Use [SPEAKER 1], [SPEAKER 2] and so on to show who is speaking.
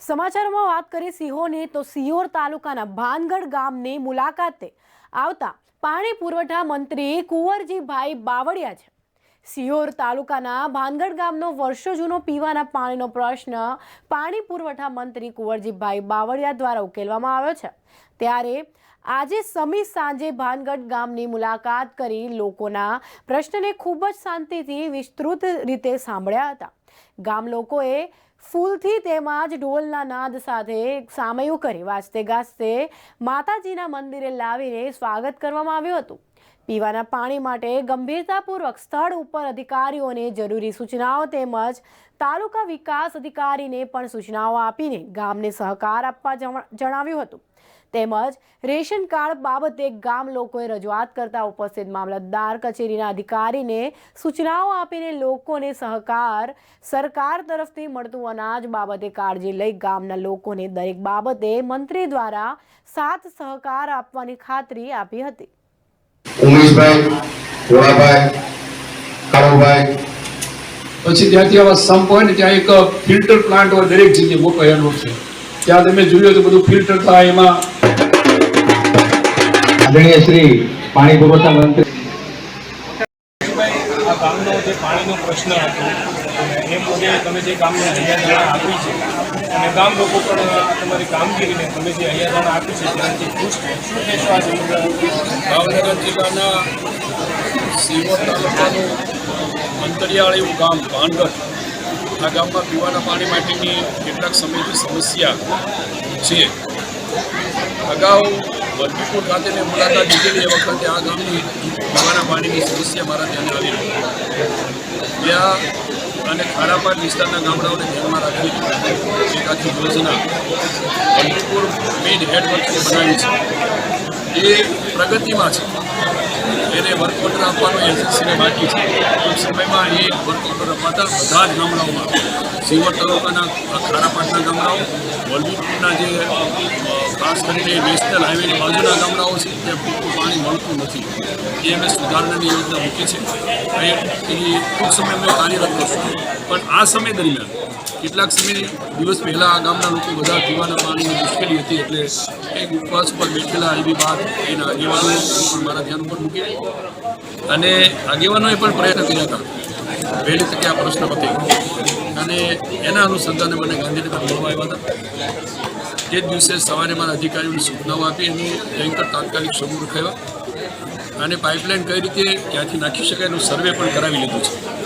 [SPEAKER 1] સમાચારમાં વાત કરીએ સિંહોની, તો સિહોર તાલુકાના ભાનગઢ ગામની મુલાકાતે આવતા પાણી પુરવઠા મંત્રી કુંવરજીભાઈ બાવળિયા છે. સિહોર તાલુકાના ભાનગઢ ગામનો વર્ષો જૂનો પીવાના પાણીનો પ્રશ્ન પાણી પુરવઠા મંત્રી કુંવરજીભાઈ બાવળિયા દ્વારા ઉકેલવામાં આવ્યો છે. ત્યારે આજે સમી સાંજે ભાનગઢ ગામની મુલાકાત કરી લોકોના પ્રશ્નને ખૂબ જ શાંતિથી વિસ્તૃત રીતે સાંભળ્યા હતા. ગામ લોકોએ ફૂલથી તેમજ ઢોલના નાદ સાથે સામયું કરી વાજતે ગાજતે માતાજીના મંદિરે લાવીને સ્વાગત કરવામાં આવ્યું હતું. પીવાના પાણી માટે ગંભીરતાપૂર્વક સ્થળ ઉપર અધિકારીઓને જરૂરી સૂચનાઓ તેમજ તાલુકા વિકાસ અધિકારીને પણ સૂચનાઓ આપીને ગામને સહકાર આપવા જણાવ્યું હતું. તેમજ રેશન કાર્ડ બાબતે ગામ લોકોએ રજૂઆત કરતા ઉપસ્થિત મામલતદાર કચેરીના અધિકારીને સૂચનાઓ આપીને લોકોને સહકાર સરકાર તરફથી મળતું અનાજ બાબતે કાળજી લઈ ગામના લોકોને દરેક બાબતે મંત્રી દ્વારા સાથ સહકાર આપવાની ખાતરી આપી હતી.
[SPEAKER 2] ઉમેશભાઈ ભોળાભાઈ કાળુભાઈ.
[SPEAKER 3] પછી ત્યાંથી આવા સંપ હોય ને ત્યાં એક ફિલ્ટર પ્લાન્ટ હોય દરેક જગ્યાએ મોટો એનો છે. ત્યાં તમે જોયું તો બધું ફિલ્ટર થાય એમાં
[SPEAKER 2] આદરણીય શ્રી પાણી પુરવઠા મંત્રી
[SPEAKER 4] આ ગામનો જે પાણીનો પ્રશ્ન હતો, એ મુદ્દે તમે જે ગામને હૈયાધારણા આપી છે, અને ગામ લોકો પણ તમારી કામગીરીને તમે જે હૈયાધારણા આપી છે છે. શું કહેશો
[SPEAKER 5] ભાવનગર જિલ્લાના સિહોર તાલુકાનું અંતરિયાળ ગામ ભાનગઢ આ ગામમાં પીવાના પાણી માટેની કેટલાક સમયથી સમસ્યા છે. અગાઉ વલભીપુર ખાતેની મુલાકાત લીધેલી એ વખતે આ ગામની પીવાના પાણીની સમસ્યા મારા ધ્યાને આવી હતી ત્યાં અને ખારાપાટ વિસ્તારના ગામડાઓને ધ્યાનમાં રાખી એક આખી યોજના વલભીપુર મેઇન હેડ વર્કને બનાવી છે. એ પ્રગતિમાં છે. વર્ક ઓર્ડર આપવાનું એજન્સીને બાકી છે. ટૂંક સમયમાં એ વર્ક ઓર્ડર અપાતા બધા જ ગામડાઓમાં. સિવર તાલુકાના ખારાપાટના ગામડાઓ, વલભીપુરના જે ખાસ કરીને નેશનલ હાઈવેની બાજુના ગામડાઓ છે, ત્યાં પૂરતું પાણી મળતું નથી. એ અમે સુધારણાની યોજના મૂકી છે. એ ટૂંક સમયમાં કાર્યરત કરશું. પણ આ સમય દરમિયાન કેટલાક સમય દિવસ પહેલાં આ ગામના લોકો બધા પીવાના પાણીની મુશ્કેલી હતી એટલે એક ઉપવાસ પર બેઠેલા એવી વાત એના આગેવાનોએ પણ મારા ધ્યાન ઉપર મૂકી અને આગેવાનોએ પણ પ્રયત્ન કર્યા હતા. વહેલી તકે આ પ્રશ્ન પતે. અને એના અનુસંધાને મને ગાંધીનગર મળવા આવ્યા હતા. તે જ દિવસે સવારે મારા અધિકારીઓને સૂચનાઓ આપી અને ટેન્કર તાત્કાલિક શરૂ રખાવ્યા. અને પાઇપલાઇન કઈ રીતે ક્યાંથી નાખી શકાય એનું સર્વે પણ કરાવી લીધું છે.